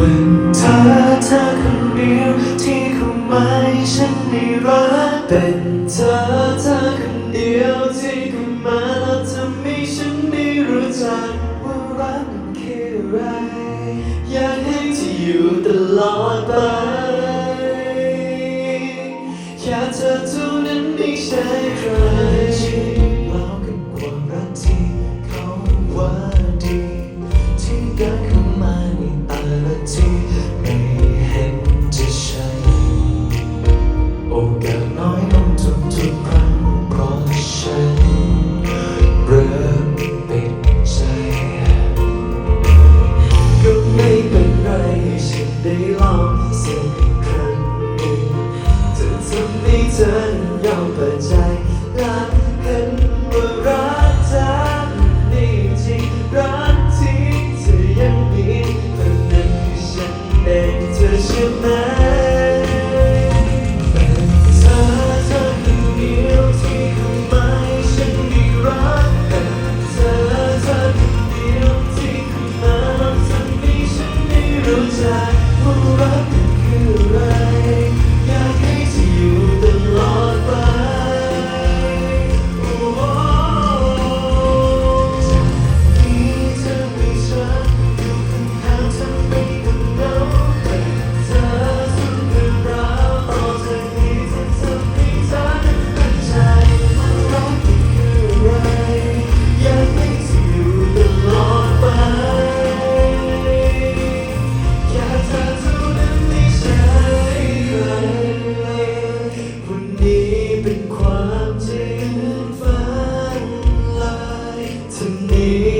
เป็นเธอเธอคนเดียวที่เข้ามาให้ฉันได้รักเป็นเธอเธอคนเดียวที่คงมาแล้วทำให้ฉันได้รู้จักว่ารักมันคืออะไรอยากให้ที่อยู่ตลอดไปแค่เธอทุก to me.